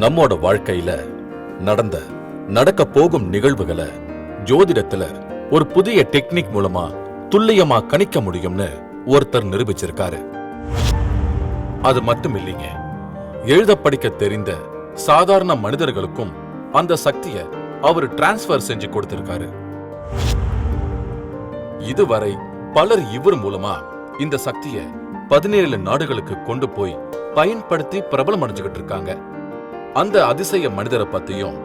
நம்மோட வாழ்க்கையில நடந்த நடக்க போகும் நிகழ்வுகளை ஜோதிடத்துல ஒரு புதிய டெக்னிக் மூலமா துல்லியமா கணிக்க முடியும்னு ஒருத்தர் நிரூபிச்சிருக்காரு. அது மட்டும் இல்லைங்க. எழுத படிக்க தெரிந்த சாதாரண மனிதர்களுக்கும் அந்த சக்தியை அவர் டிரான்ஸ்பர் செஞ்சு கொடுத்திருக்காரு. இதுவரை பலர் இவர் மூலமா இந்த சக்தியை பதினேழு நாடுகளுக்கு கொண்டு போய் பயன்படுத்தி பிரபலம் அடைஞ்சுகிட்டு இருக்காங்க. அந்த அதிசய மனிதரை பத்தியும்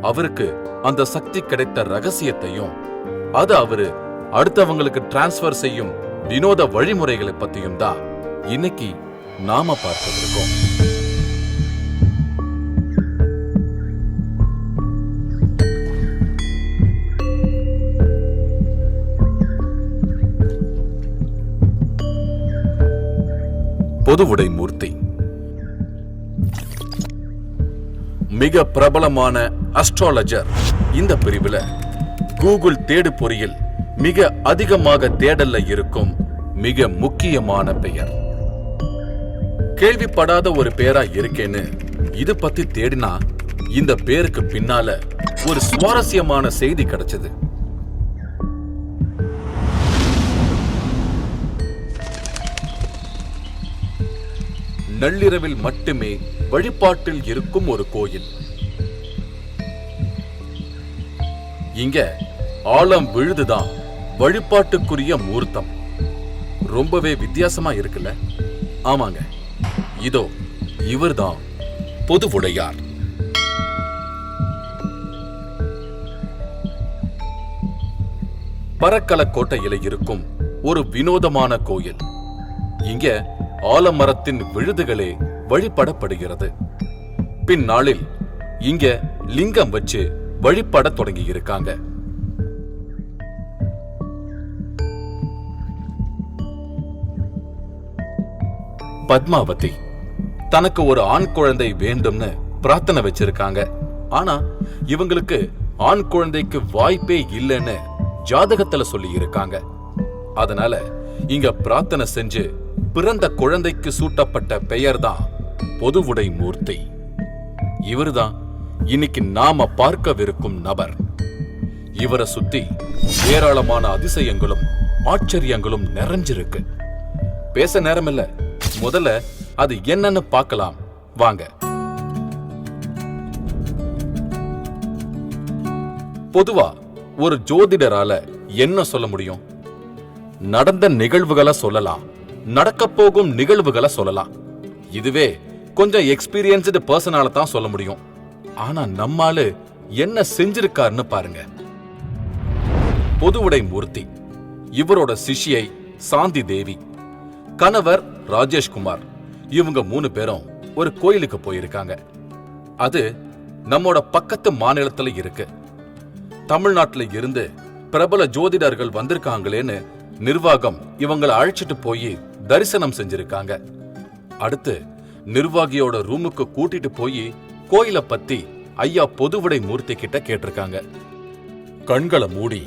அவருக்கு அந்த சக்தி கிடைத்த ரகசியத்தையும் அது அவரு அடுத்தவங்களுக்கு டிரான்ஸ்ஃபர் செய்யும் வினோத வழிமுறைகளை பத்தியும் தான் இன்னைக்கு நாம பார்க்க இருக்கோம் பொதுவுடை மூர்த்தி. மிக பிரபலமான அஸ்ட்ராலஜர் இந்த பிரிவுல கூகுள் தேடு பொறியில் மிக அதிகமாக தேடல்ல இருக்கும் மிக முக்கியமான பெயர். கேள்விப்படாத ஒரு பேரா இருக்கேன்னு இது பத்தி தேடினா இந்த பேருக்கு பின்னால ஒரு சுவாரஸ்யமான செய்தி கிடைச்சது. நள்ளிரவில் மட்டுமே வழிபாட்டில் இருக்கும் ஒரு கோயில். இங்க ஆழம் விழுதுதான் வழிபாட்டுக்குரிய மூர்த்தம். ரொம்பவே வித்தியாசமா இருக்குல்ல? ஆமாங்க. இதோ இவர்தான் பொதுவுடையார் பரக்கலக்கோட்டையில இருக்கும் ஒரு வினோதமான கோயில். இங்க ஆலமரத்தின் விழுதுகளே வழிபடப்படுகிறது. பின்னாளில் இங்க லிங்கம் வச்சு வழிபட தொடங்கி இருக்காங்க பத்மாவதி தனக்கு ஒரு ஆண் குழந்தை வேண்டும்னு பிரார்த்தனை வச்சிருக்காங்க. ஆனா இவங்களுக்கு ஆண் குழந்தைக்கு வாய்ப்பே இல்லைன்னு ஜாதகத்துல சொல்லி இருக்காங்க அதனால இங்க பிரார்த்தனை செஞ்சு பிறந்த குழந்தைக்கு சூட்டப்பட்ட பெயர் தான் பொதுவுடை மூர்த்தி. இவர்தான் இன்னைக்கு நாம பார்க்கவிருக்கும் நபர். இவரை சுத்தி ஏராளமான அதிசயங்களும் ஆச்சரியங்களும் நிறைஞ்சிருக்கு. பேச நேரமில்ல. முதல்ல அது என்னன்னு பார்க்கலாம். வாங்க. பொதுவா ஒரு ஜோதிடரால என்ன சொல்ல முடியும்? நடந்த நிகழ்வுகளை சொல்லலாம். நடக்க போகும் நிகழ்வுகளை சொல்லலாம். இதுவே கொஞ்சம் எக்ஸ்பீரியன்ஸ்டு பர்சனால தான் சொல்ல முடியும். ஆனா நம்மாலு என்ன செஞ்சிருக்காருன்னு பாருங்க. பொதுவுடை மூர்த்தி இவரோட சிஷியை சாந்தி தேவி கணவர் ராஜேஷ்குமார் இவங்க மூணு பேரும் ஒரு கோயிலுக்கு போயிருக்காங்க. அது நம்மோட பக்கத்து மாநிலத்துல இருக்கு. தமிழ்நாட்டுல இருந்து பிரபல ஜோதிடர்கள் வந்திருக்காங்களேன்னு நிர்வாகம் இவங்களை அழைச்சிட்டு போய் தரிசனம் செஞ்சிருக்காங்க. அடுத்து நிர்வாகியோட ரூமுக்கு கூட்டிட்டு போய் கோயில பத்தி ஐயா பொதுவுடை மூர்த்தி கிட்ட கேட்டிருக்காங்க. கண்களை மூடி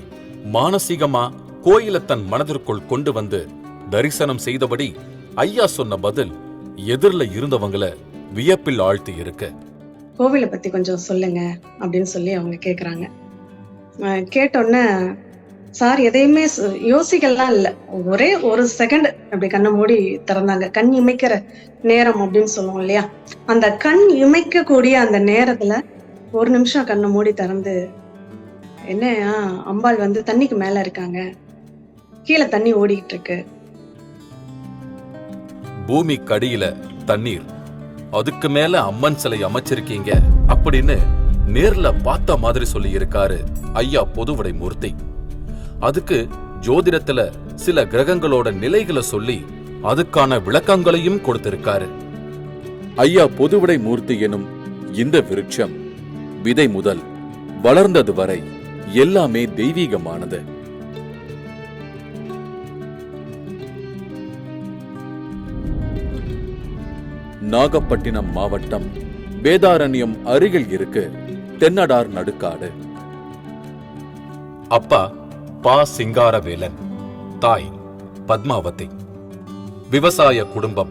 மானசீகமா கோயில தன் மனதிற்குள் கொண்டு வந்து தரிசனம் செய்தபடி ஐயா சொன்ன பதில் எதிரில் இருந்தவங்கள வியப்பில் ஆழ்த்தி இருக்கு. கோவிலை பத்தி கொஞ்சம் சொல்லுங்க அப்படின்னு சொல்லி அவங்க கேக்குறாங்க. அஹ் கேட்டோன்னே சார் எதையுமே யோசிக்கலாம் இல்ல. ஒரே ஒரு செகண்ட் அப்படி கண்ணை மூடி திறந்தாங்க. கண் இமைக்கிற நேரம் அப்படின்னு சொல்லுவோம் இல்லையா? அந்த கண் இமைக்கக்கூடிய அந்த நேரத்துல ஒரு நிமிஷம் கண்ணை மூடி திறந்து என்ன ஆ, அம்பாள் வந்து தண்ணிக்கு மேல இருக்காங்க. கீழே தண்ணி ஓடிக்கிட்டு இருக்கு பூமி கடியில தண்ணீர். அதுக்கு மேல அம்மன் சிலை அமைச்சிருக்கீங்க. அப்படின்னு நேர்ல பார்த்த மாதிரி சொல்லி இருக்காரு ஐயா பொதுவுடை மூர்த்தி அதுக்கு ஜோதிடத்துல சில கிரகங்களோட நிலைகளை சொல்லி அதுக்கான விளக்கங்களையும் கொடுத்திருக்காரு. ஐயா பொதுவிடை மூர்த்தி எனும் இந்த விருட்சம் விதை முதல் வளர்ந்தது வரை எல்லாமே தெய்வீகமானது. நாகப்பட்டினம் மாவட்டம் வேதாரண்யம் அருகில் இருக்கு தென்னடார் நடுக்காடு. அப்பா பா சிங்காரவேலன் தாய் பத்மாவதி. விவசாய குடும்பம்.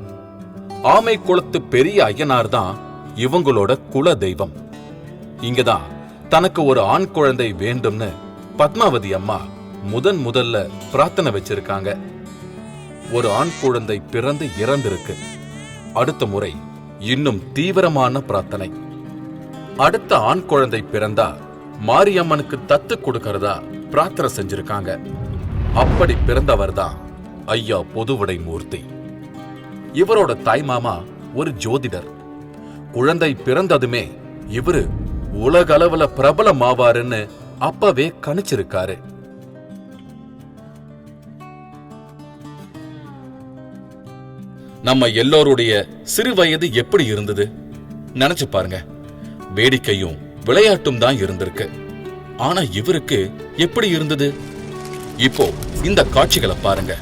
ஆமை குளத்து பெரிய ஐயனார் தான் இவங்களோட குல தெய்வம். இங்கதான் தனக்கு ஒரு ஆண் குழந்தை வேண்டும்னு பத்மாவதி அம்மா முதன் முதல்ல பிரார்த்தனை வச்சிருக்காங்க. ஒரு ஆண் குழந்தை பிறந்து இறந்திருக்கு. அடுத்த முறை இன்னும் தீவிரமான பிரார்த்தனை. அடுத்த ஆண் குழந்தை பிறந்தா மாரியம்மனுக்கு தத்து கொடுக்கறதா பிரார்த்தனை செஞ்சிருக்காங்க. அப்படி பிறந்தவர் தான் ஐயா பொதுவுடை மூர்த்தி. இவரோட தாய்மாமா ஒரு ஜோதிடர். குழந்தை பிறந்ததுமே இவரு உலக அளவுல பிரபலமாவாருன்னு அப்பவே கணிச்சிருக்காரு. நம்ம எல்லோருடைய சிறு வயது எப்படி இருந்தது? நினைச்சு பாருங்க. வேடிக்கையும் விளையாட்டும் தான் இருந்திருக்கு. ஆனா இவருக்கு எப்படி இருந்தது? இப்போ இந்த காட்சிகளை பாருங்க.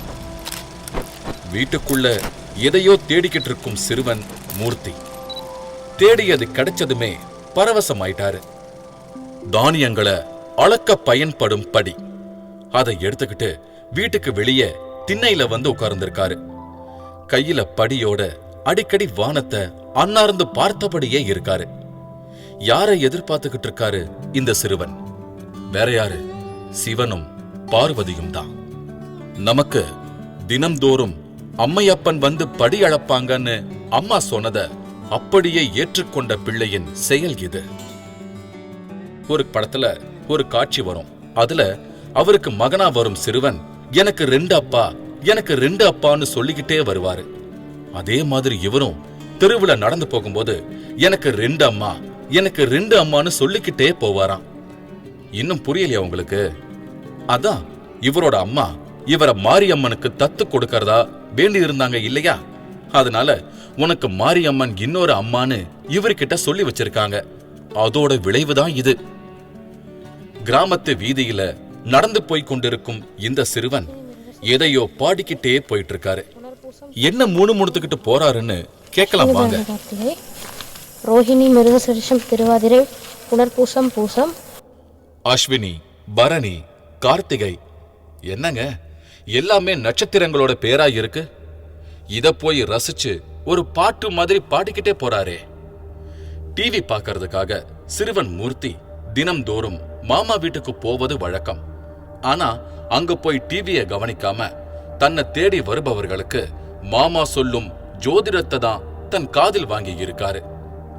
வீட்டுக்குள்ள எதையோ தேடிக்கிட்டு இருக்கும் சிறுவன் மூர்த்தி. தேடியது கிடைச்சதுமே பரவசமாயிட்டாரு. தானியங்களை அளக்க பயன்படும் படி. அதை எடுத்துக்கிட்டு வீட்டுக்கு வெளியே திண்ணையில வந்து உட்கார்ந்திருக்காரு. கையில படியோட அடிக்கடி வானத்தை அன்னார்ந்து பார்த்தபடியே இருக்காரு. யாரை எதிர்பார்த்துக்கிட்டு இருக்காரு இந்த சிறுவன்? வேற யாரு? சிவனும் பார்வதியும் தான். நமக்கு தினம்தோறும் அம்மையப்பன் வந்து படி அளப்பாங்கன்னு அம்மா சொன்னத அப்படியே ஏற்றுக்கொண்ட பிள்ளையின் செயல் இது. ஒரு படத்துல ஒரு காட்சி வரும். அதுல அவருக்கு மகனா வரும் சிறுவன் எனக்கு ரெண்டு அப்பா எனக்கு ரெண்டு அப்பான்னு சொல்லிக்கிட்டே வருவாரு. அதே மாதிரி இவரும் தெருவுல நடந்து போகும்போது எனக்கு ரெண்டு அம்மா எனக்கு ரெண்டு அம்மான்னு சொல்லிக்கிட்டே போவாராம். இன்னும் புரியலையா உங்களுக்கு? அதான் இவரோட அம்மா இவரை மாரியம்மனுக்கு தத்து கொடுக்கறதா வேண்டி இருந்தாங்க இல்லையா? அதனால உனக்கு மாரியம்மன் இன்னொரு அம்மான்னு இவர்கிட்ட சொல்லி வச்சிருக்காங்க. அதோட விளைவுதான் இது. கிராமத்து வீதியில நடந்து போய் கொண்டிருக்கும் இந்த சிறுவன் எதையோ பாடிக்கிட்டே போயிட்டு இருக்காரு என்ன மூணு முணுத்துக்கிட்டு போறாருன்னு கேட்கலாம் வாங்க. ரோஹிணி மிருகசரிஷம் திருவாதிரை புனர்பூசம் பூசம் அஸ்வினி பரணி கார்த்திகை. என்னங்க? எல்லாமே நட்சத்திரங்களோட பேரா இருக்கு. இத போய் ரசிச்சு ஒரு பாட்டு மாதிரி பாடிக்கிட்டே போறாரே. டிவி பார்க்கறதுக்காக சிறுவன் மூர்த்தி தினம்தோறும் மாமா வீட்டுக்கு போவது வழக்கம். ஆனா அங்க போய் டிவியை கவனிக்காம தன்னை தேடி வருபவர்களுக்கு மாமா சொல்லும் ஜோதிடத்தை தான் தன் காதில் வாங்கி இருக்காரு.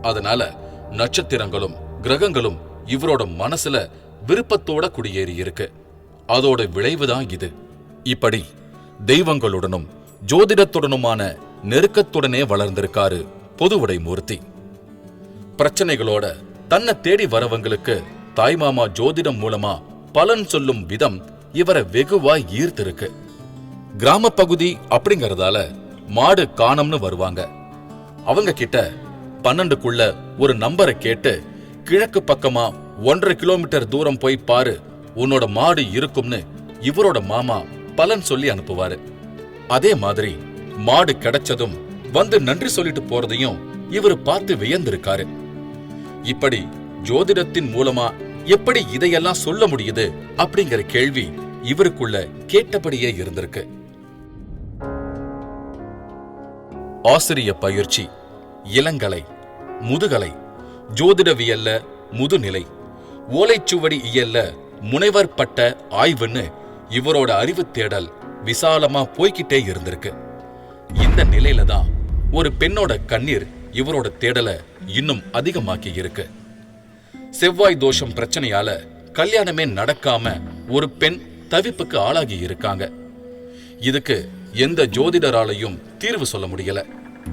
அதனால நட்சத்திரங்களும் கிரகங்களும் இவரோட மனசுல விருப்பத்தோட குடியேறி இருக்கு. அதோட விளைவுதான் இது. இப்படி தெய்வங்களுடனும் ஜோதிடத்துடனுமான நெருக்கத்துடனே வளர்ந்திருக்காரு பொதுவுடை மூர்த்தி. பிரச்சனைகளோட தன்னை தேடி வரவங்களுக்கு தாய்மாமா ஜோதிடம் மூலமா பலன் சொல்லும் விதம் இவரை வெகுவா ஈர்த்திருக்கு. கிராம பகுதி அப்படிங்கறதால மாடு காணம்னு வருவாங்க. அவங்க கிட்ட பன்னெண்டுக்குள்ள ஒரு நம்பரை கேட்டு கிழக்கு பக்கமா ஒன்றரை கிலோமீட்டர் தூரம் போய் பாரு உன்னோட மாடு இருக்கும்னு இவரோட மாமா பலன் சொல்லி அனுப்புவாரு. அதே மாதிரி மாடு கிடைச்சதும் வந்து நன்றி சொல்லிட்டு போறதையும் இவர் பார்த்து வியந்திருக்காரு. இப்படி ஜோதிடத்தின் மூலமா எப்படி இதையெல்லாம் சொல்ல முடியுது அப்படிங்கிற கேள்வி இவருக்குள்ள கேட்டபடியே இருந்திருக்கு. ஆசிரிய பயிற்சி இளங்கலை முதுகலை ஜோதிடவியல்ல முதுநிலை ஓலைச்சுவடி இயல்ல முனைவர் பட்ட ஆய்வுன்னு இவரோட அறிவு தேடல் விசாலமா போய்கிட்டே இருந்திருக்கு. இந்த நிலையில தான் ஒரு பெண்ணோட கண்ணீர் இவரோட தேடலை இன்னும் அதிகமாக்கி இருக்கு. செவ்வாய் தோஷம் பிரச்சனையால கல்யாணமே நடக்காம ஒரு பெண் தவிப்புக்கு ஆளாகி இருக்காங்க. இதுக்கு எந்த ஜோதிடராலையும் தீர்வு சொல்ல முடியல.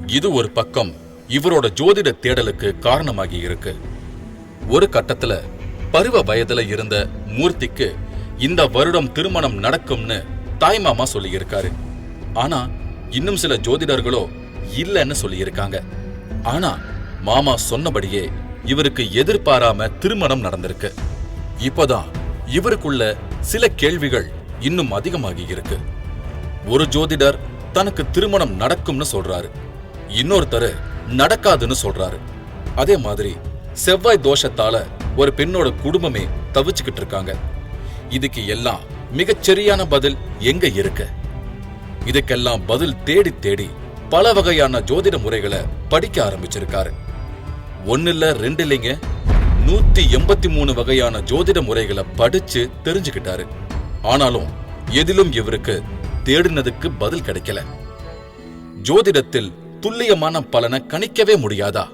இது ஒரு பக்கம் இவரோட ஜோதிட தேடலுக்கு காரணமாகி இருக்கு. ஒரு கட்டத்துல பருவ வயதுல இருந்த மூர்த்திக்கு இந்த வருடம் திருமணம் நடக்கும்னு தாய்மாமா சொல்லியிருக்காரு. ஆனா இன்னும் சில ஜோதிடர்களோ இல்லைன்னு சொல்லியிருக்காங்க. ஆனா மாமா சொன்னபடியே இவருக்கு எதிர்பாராம திருமணம் நடந்திருக்கு. இப்போதான் இவருக்குள்ள சில கேள்விகள் இன்னும் அதிகமாகி இருக்கு. ஒரு ஜோதிடர் தனக்கு திருமணம் நடக்கும்னு சொல்றாரு. இன்னொருத்தர் நடக்காதுன்னு சொல்றாரு. அதே மாதிரி செவ்வாய் தோஷத்தால ஒரு பெண்ணோட குடும்பமே தவிச்சுக்கிட்டு இருக்காங்க. இதுக்கு எல்லாம் மிகச்சரியான பதில் எங்க இருக்கு? இதுக்கெல்லாம் பதில் தேடி தேடி பல வகையான ஜோதிட முறைகளை படிக்க ஆரம்பிச்சிருக்காரு. ஒன்னு இல்ல ரெண்டு இல்லைங்க. நூத்தி எண்பத்தி மூணு வகையான ஜோதிட முறைகளை படிச்சு தெரிஞ்சுக்கிட்டாரு. ஆனாலும் எதிலும் இவருக்கு தேடினதுக்கு பதில் கிடைக்கல. ஜோதிடத்தில் துல்லியமான பலனை கணிக்கவே முடியாதா?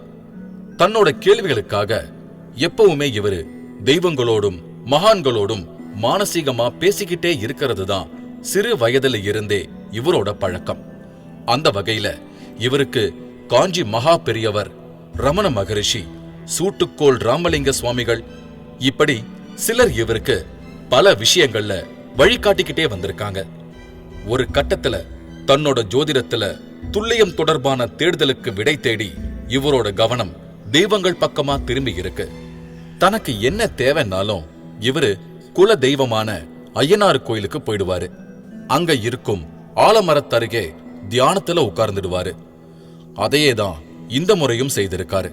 தன்னோட கேள்விகளுக்காக எப்பவுமே இவரு தெய்வங்களோடும் மகான்களோடும் மானசீகமா பேசிக்கிட்டே இருக்கிறது தான் சிறு வயதுல இருந்தே இவரோட பழக்கம். அந்த வகையில இவருக்கு காஞ்சி மகா பெரியவர் ரமண மகரிஷி சூட்டுக்கோள் ராமலிங்க சுவாமிகள் இப்படி சிலர் இவருக்கு பல விஷயங்கள்ல வழிகாட்டிக்கிட்டே வந்திருக்காங்க. ஒரு கட்டத்துல தன்னோட ஜோதிடத்துல துல்லியம் தொடர்பான தேடுதலுக்கு விடை தேடி இவரோட கவனம் தெய்வங்கள் பக்கமா திரும்பி இருக்கு. தனக்கு என்ன தேவைன்னாலும் இவரு குல தெய்வமான ஐயனார் கோயிலுக்கு போயிடுவாரு. அங்க இருக்கும் ஆலமரத்தருகே தியானத்துல உட்கார்ந்துடுவாரு. அதையே தான் இந்த முறையும் செய்திருக்காரு.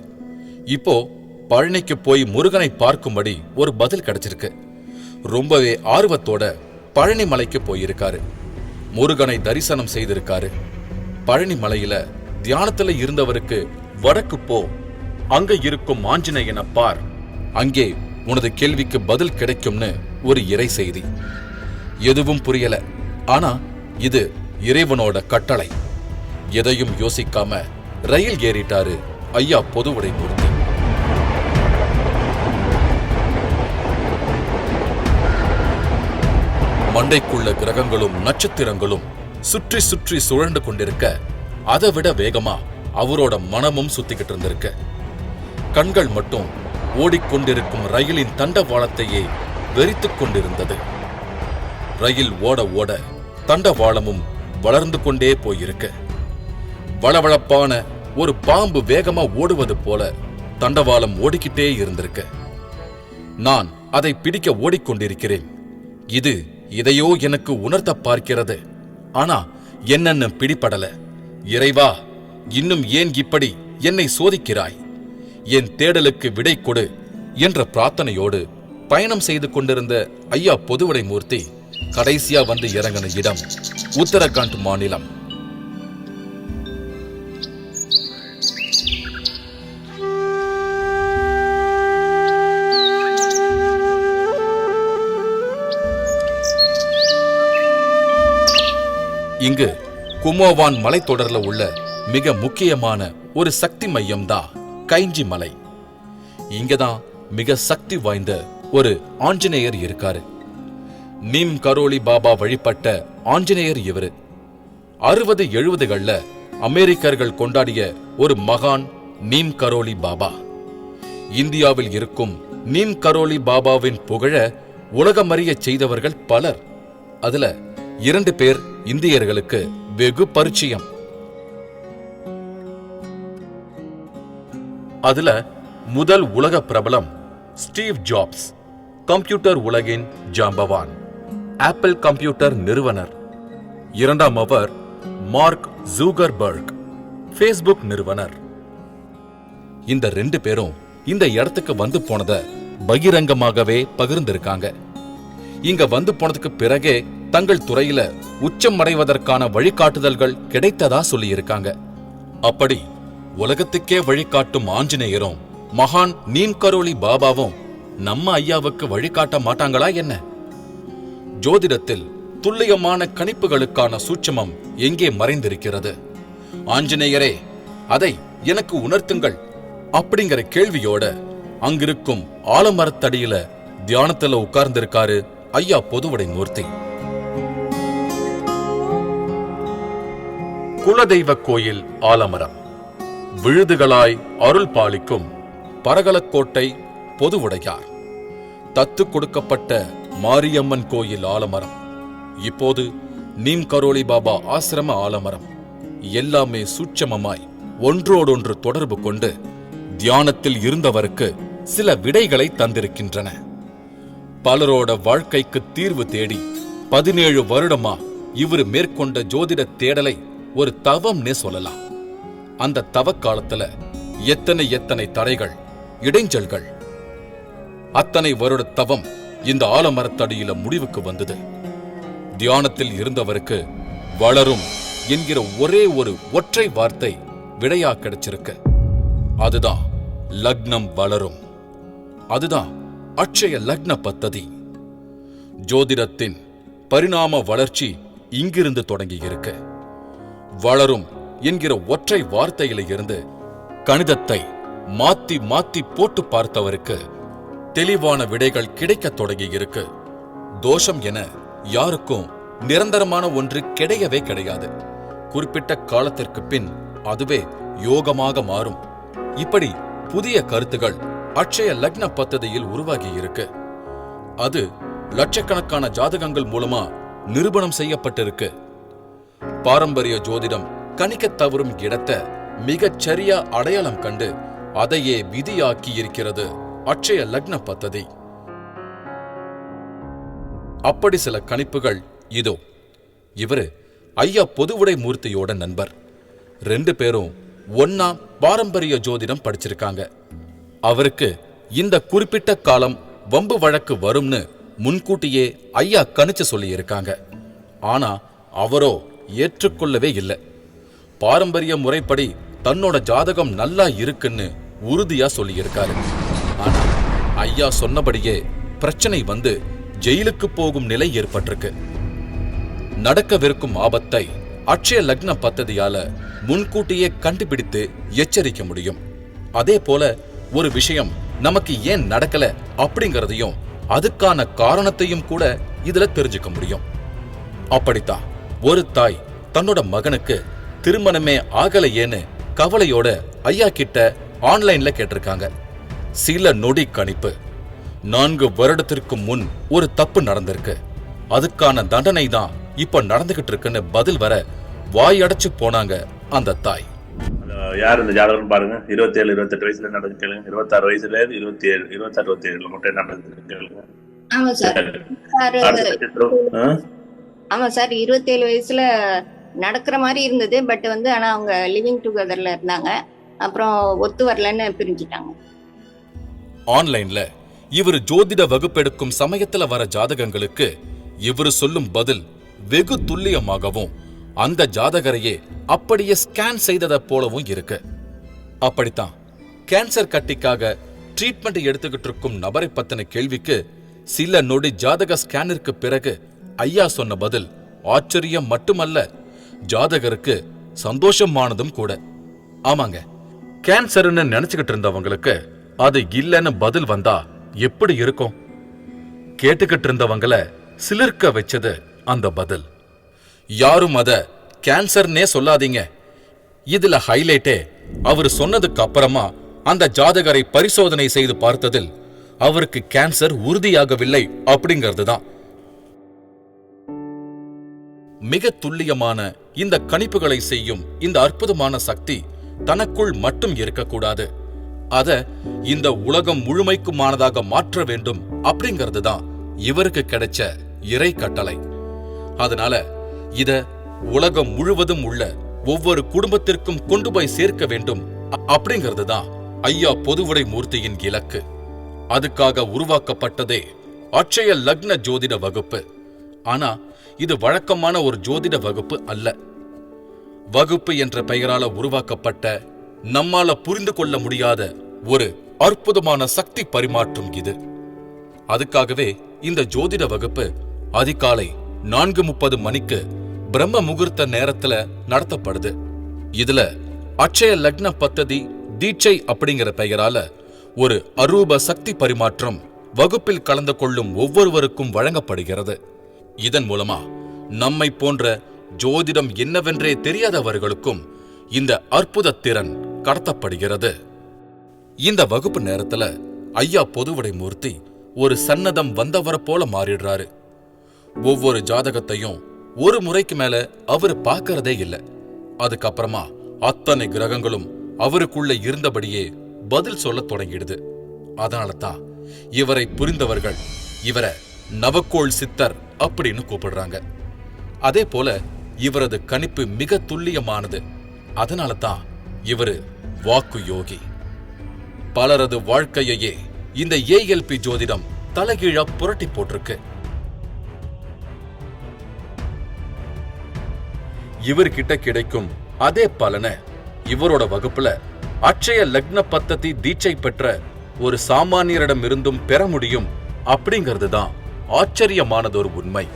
இப்போ பழனிக்கு போய் முருகனை பார்க்கும்படி ஒரு பதில் கிடைச்சிருக்கு. ரொம்பவே ஆர்வத்தோட பழனி மலைக்கு போயிருக்காரு. முருகனை தரிசனம் செய்திருக்காரு. பழனி மலையில தியானத்துல இருந்தவருக்கு வடக்கு போ அங்க இருக்கும் ஆஞ்சநேயனை பார் அங்கே உனது கேள்விக்கு பதில் கிடைக்கும்னு ஒரு இறை செய்தி. எதுவும் புரியல. ஆனா இது இறைவனோட கட்டளை. எதையும் யோசிக்காம ரயில் ஏறிட்டாரு ஐயா பொதுவுடை பொருத்தி மண்டைக்குள்ள கிரகங்களும் நட்சத்திரங்களும் சுற்றி சுற்றி சுழண்டு கொண்டிருக்க அதை விட வேகமா அவரோட மனமும் சுத்திக்கிட்டு இருந்திருக்கு. கண்கள் மட்டும் ஓடிக்கொண்டிருக்கும் ரயிலின் தண்டவாளத்தையே வெறித்துக் கொண்டிருந்தது. ரயில் ஓட ஓட தண்டவாளமும் வளர்ந்து கொண்டே போயிருக்கு. வளவளப்பான ஒரு பாம்பு வேகமா ஓடுவது போல தண்டவாளம் ஓடிக்கிட்டே இருந்திருக்கு. நான் அதை பிடிக்க ஓடிக்கொண்டிருக்கிறேன். இது இதையோ எனக்கு உணர்த்த பார்க்கிறது. ஆனா என்னென்ன பிடிபடல. இறைவா இன்னும் ஏன் இப்படி என்னை சோதிக்கிறாய்? என் தேடலுக்கு விடை கொடு என்ற பிரார்த்தனையோடு பயணம் செய்து கொண்டிருந்த ஐயா பொதுவடை மூர்த்தி கடைசியா வந்து இறங்கின இடம் உத்தரகாண்ட் மாநிலம். இங்கு குமோவான் மலைத்தொடர்ல உள்ள மிக முக்கியமான ஒரு சக்தி மையம் தான் கைஞ்சி மலை. இங்கதான் மிக சக்தி வாய்ந்த ஒரு ஆஞ்சநேயர் இருக்காரு. நீம் கரோலி பாபா வழிபட்ட ஆஞ்சநேயர் இவரு. அறுபது எழுபதுகள்ல அமெரிக்கர்கள் கொண்டாடிய ஒரு மகான் நீம் கரோலி பாபா. இந்தியாவில் இருக்கும் நீம் கரோலி பாபாவின் புகழ உலகமறியச் செய்தவர்கள் பலர். அதுல இரண்டு பேர் இந்தியர்களுக்கு வெகு பரிச்சயம். அதுல முதல் உலக பிரபலம் ஸ்டீவ் ஜாப்ஸ் கம்ப்யூட்டர் உலகின் ஜாம்பவான் ஆப்பிள் கம்ப்யூட்டர் நிறுவனர். இரண்டாம் அவர் மார்க் ஜூகர்பர்க் ஃபேஸ்புக் நிறுவனர். இந்த ரெண்டு பேரும் இந்த இடத்துக்கு வந்து போனத பகிரங்கமாகவே பகிர்ந்திருக்காங்க. இங்க வந்து போனதுக்கு பிறகே தங்கள் துறையில உச்சம் அடைவதற்கான வழிகாட்டுதல்கள் கிடைத்ததா சொல்லியிருக்காங்க. அப்படி உலகத்துக்கே வழிகாட்டும் ஆஞ்சநேயரும் மகான் நீம்கரோலி பாபாவும் நம்ம ஐயாவுக்கு வழிகாட்ட மாட்டாங்களா என்ன? ஜோதிடத்தில் துல்லியமான கணிப்புகளுக்கான சூட்சமம் எங்கே மறைந்திருக்கிறது? ஆஞ்சநேயரே அதை எனக்கு உணர்த்துங்கள். அப்படிங்கிற கேள்வியோட அங்கிருக்கும் ஆலமரத்தடியில தியானத்துல உட்கார்ந்திருக்காரு ஐயா பொதுவடை மூர்த்தி. குலதெய்வ கோயில் ஆலமரம். விழுதுகளாய் அருள் பாலிக்கும் பரகலக்கோட்டை பொதுவுடையார். தத்து கொடுக்கப்பட்ட மாரியம்மன் கோயில் ஆலமரம். இப்போது நீம் கரோலி பாபா ஆசிரம ஆலமரம். எல்லாமே சூட்சமமாய் ஒன்றோடொன்று தொடர்பு கொண்டு தியானத்தில் இருந்தவருக்கு சில விடைகளை தந்திருக்கின்றன. பலரோட வாழ்க்கைக்கு தீர்வு தேடி பதினேழு வருடமா இவர் மேற்கொண்ட ஜோதிட தேடலை ஒரு தவம்னே சொல்லலாம். அந்த தவக்காலத்துல எத்தனை எத்தனை தடைகள் இடைஞ்சல்கள். அத்தனை வருட தவம் இந்த ஆலமரத்தடியில முடிவுக்கு வந்தது. தியானத்தில் இருந்தவருக்கு வளரும் என்கிற ஒரே ஒரு ஒற்றை வார்த்தை விடையா கிடைச்சிருக்கு. அதுதான் லக்னம் வளரும். அதுதான் அட்சய லக்ன பத்ததி. ஜோதிடத்தின் பரிணாம வளர்ச்சி இங்கிருந்து தொடங்கி இருக்கு. வளரும் என்கிற ஒற்றை வார்த்தையில இருந்து கணிதத்தை மாத்தி மாத்தி போட்டு பார்த்தவருக்கு தெளிவான விடைகள் கிடைக்கத் தொடங்கி இருக்கு தோஷம் என யாருக்கும் நிரந்தரமான ஒன்று கிடையவே கிடையாது. குறிப்பிட்ட காலத்திற்கு பின் அதுவே யோகமாக மாறும். இப்படி புதிய கருத்துகள் அட்சய லக்ன பத்ததியில் உருவாகி இருக்கு அது லட்சக்கணக்கான ஜாதகங்கள் மூலமா நிரூபணம் செய்யப்பட்டிருக்கு. பாரம்பரிய ஜோதிடம் கணிக்கத் தவறும் இடத்தை மிகச் சரியா அடையாளம் கண்டு அதையே விதியாக்கி இருக்கிறது அட்சய லக்ன பத்ததி. அப்படி சில கணிப்புகள் இதோ. இவரு ஐயா பொதுவுடை மூர்த்தியோட நண்பர். ரெண்டு பேரும் ஒன்னா பாரம்பரிய ஜோதிடம் படிச்சிருக்காங்க. அவருக்கு இந்த குறிப்பிட்ட காலம் வம்பு வழக்கு வரும்னு முன்கூட்டியே ஐயா கணிச்சு சொல்லியிருக்காங்க. ஆனா அவரோ ஏற்றுக்கொள்ளவே இல்லை. பாரம்பரிய முறைப்படி தன்னோட ஜாதகம் நல்லா இருக்குன்னு உறுதியா சொல்லியிருக்காரு. ஆனா ஐயா சொன்னபடியே பிரச்சனை வந்து ஜெயிலுக்கு போகும் நிலை ஏற்பட்டிருக்கு. நடக்கவிருக்கும் ஆபத்தை அட்சய லக்ன பத்ததியால முன்கூட்டியே கண்டுபிடித்து எச்சரிக்க முடியும். அதே போல ஒரு விஷயம் நமக்கு ஏன் நடக்கல அப்படிங்கறதையும் அதுக்கான காரணத்தையும் கூட இதுல தெரிஞ்சுக்க முடியும். அப்படித்தான் ஒரு தாய் தன்னோட மகனுக்கு திருமணமே ஆகலையேன்னு கவலையோட ஐயா கிட்ட ஆன்லைன்ல கேட்டிருக்காங்க. சில நொடி கணிப்பு. நான்கு வருடத்திற்கு முன் ஒரு தப்பு நடந்திருக்கு. அதுக்கான தண்டனை தான் இப்ப நடந்துகிட்டு இருக்குன்னு பதில் வர வாயடைச்சு போனாங்க அந்த தாய். யார் இந்த ஜாதகம் பாருங்க. இருபத்தேழு இருபத்தெட்டு வயசுல நடந்து கேளுங்க. இருபத்தாறு வயசுல இருந்து இருபத்தி ஏழு இருபத்தாறு இருபத்தி ஏழுல மட்டும் நடந்து கேளுங்க. ஆமா சார்? ஆமா சார். இருபத்தேழு வயசுல நடக்கிற மாதிரி இருந்தது பட் வந்து ஆனால் அவங்க லிவிங் டுகெதர்ல இருந்தாங்க. அப்புறம் ஒத்து வரலன்னு பிரிஞ்சிட்டாங்க. ஆன்லைன்ல இவர் ஜோதிட வகுப்பெடுக்கும் சமயத்துல வர ஜாதகங்களுக்கு இவர் சொல்லும் பதில் வெகு துல்லியமாகவும் அந்த ஜாதகரையே அப்படியே ஸ்கேன் செய்ததை போலவும் இருக்கு. அப்படித்தான் கேன்சர் கட்டிக்காக ட்ரீட்மெண்ட் எடுத்துக்கிட்டு இருக்கும் நபரை பத்தின கேள்விக்கு சில நொடி ஜாதக ஸ்கேனிற்கு பிறகு ஐயா சொன்ன பதில் ஆச்சரியம் மட்டுமல்ல ஜாதகருக்கு சந்தோஷமானதும் கூட. ஆமாங்க. கேன்சர்னு நினைச்சுக்கிட்டு இருந்தவங்களுக்கு அது இல்லைன்னு பதில் வந்தா எப்படி இருக்கும்? கேட்டுக்கிட்டு இருந்தவங்கள சிலிர்க்க வச்சது அந்த பதில். யாரும் அத கேன்சர்னே சொல்லாதீங்க. இதுல ஹைலைட்டே அவர் சொன்னதுக்கு அப்புறமா அந்த ஜாதகரை பரிசோதனை செய்து பார்த்ததில் அவருக்கு கேன்சர் உறுதியாகவில்லை அப்படிங்கிறது தான் மிக துல்லியமான இந்த கணிப்புகளை செய்யும் இந்த அற்புதமான சக்தி தனக்குள் மட்டும் இருக்கக்கூடாது. அத இந்த உலகம் முழுமைக்குமானதாக மாற்ற வேண்டும் அப்படிங்கிறது தான் இவருக்கு கிடைச்ச இறை கட்டளை. அதனால இத உலகம் முழுவதும் உள்ள ஒவ்வொரு குடும்பத்திற்கும் கொண்டு போய் சேர்க்க வேண்டும் அப்படிங்கிறது தான் ஐயா பொதுவுடை மூர்த்தியின் இலக்கு. அதுக்காக உருவாக்கப்பட்டதே அட்சய லக்ன ஜோதிட வகுப்பு. ஆனா இது வழக்கமான ஒரு ஜோதிட வகுப்பு அல்ல. வகுப்பு என்ற பெயரால உருவாக்கப்பட்ட நம்மால புரிந்து கொள்ள முடியாத ஒரு அற்புதமான சக்தி பரிமாற்றம் இது. அதுக்காகவே இந்த ஜோதிட வகுப்பு அதிகாலை நான்கு முப்பது மணிக்கு பிரம்ம முகூர்த்த நேரத்துல நடத்தப்படுது. இதுல அட்சய லக்ன பத்ததி தீட்சை அப்படிங்கிற பெயரால ஒரு அரூப சக்தி பரிமாற்றம் வகுப்பில் கலந்து கொள்ளும் ஒவ்வொருவருக்கும் வழங்கப்படுகிறது. இதன் மூலமா நம்மை போன்ற ஜோதிடம் என்னவென்றே தெரியாதவர்களுக்கும் இந்த அற்புத திறன் கடத்தப்படுகிறது. இந்த வகுப்பு நேரத்துல ஐயா பொதுவுடை மூர்த்தி ஒரு சன்னதம் வந்தவரை போல மாறிடுறாரு. ஒவ்வொரு ஜாதகத்தையும் ஒரு முறைக்கு மேல அவரு பார்க்கறதே இல்ல. அதுக்கப்புறமா அத்தனை கிரகங்களும் அவருக்குள்ள இருந்தபடியே பதில் சொல்ல தொடங்கிடுது. அதனால தான் இவரை புரிந்தவர்கள் இவரை நவக்கோள் சித்தர் அப்படின்னு கூப்பிடுறாங்க. அதே போல இவரது கணிப்பு மிக துல்லியமானது. அதனால தான் இவரு வாக்கு யோகி பலரது வாழ்க்கையையே இந்த ஏஎல்பி ஜோதிடம் தலைகீழா புரட்டி போட்டிருக்கு. இவர்கிட்ட கிடைக்கும் அதே பலனை இவரோட வகுப்புல அட்சய லக்ன பத்ததி தீட்சை பெற்ற ஒரு சாமானியரிடம் இருந்தும் பெற முடியும் அப்படிங்கிறது தான் ஆச்சரியமானதொரு உண்மை.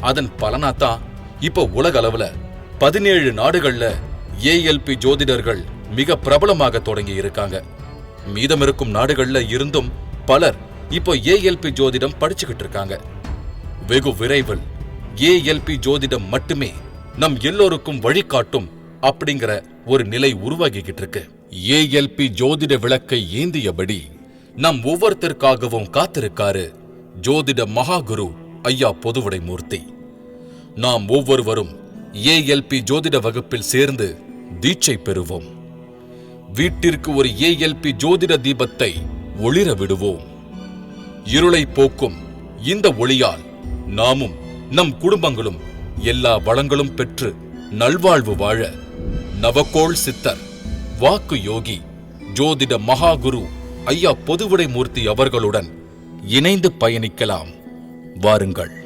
அதன் பலனாத்தான் இப்ப உலக அளவுல பதினேழு நாடுகள்ல ஏஎல்பி ஜோதிடர்கள் மிக பிரபலமாக தொடங்கி இருக்காங்க மீதம் இருக்கும் நாடுகள்ல இருந்தும் பலர் இப்போ ஏஎல்பி ஜோதிடம் படிச்சுக்கிட்டு இருக்காங்க வெகு விரைவில் ஏஎல்பி ஜோதிடம் மட்டுமே நம் எல்லோருக்கும் வழிகாட்டும் அப்படிங்கிற ஒரு நிலை உருவாகிக்கிட்டு இருக்கு ஏஎல்பி ஜோதிட விளக்கை ஏந்தியபடி நம் ஒவ்வொருத்தருக்காகவும் காத்திருக்காரு ஜோதிட மகாகுரு ஐயா பொதுவுடை மூர்த்தி. நாம் ஒவ்வொருவரும் ஏஎல்பி ஜோதிட வகுப்பில் சேர்ந்து தீட்சை பெறுவோம். வீட்டிற்கு ஒரு ஏஎல்பி ஜோதிட தீபத்தை ஒளிர விடுவோம். இருளை போக்கும் இந்த ஒளியால் நாமும் நம் குடும்பங்களும் எல்லா வளங்களும் பெற்று நல்வாழ்வு வாழ நவகோள் சித்தர் வாக்கு யோகி ஜோதிட மகாகுரு ஐயா பொதுவுடை மூர்த்தி அவர்களுடன் இணைந்து பயணிக்கலாம். வாருங்கள்.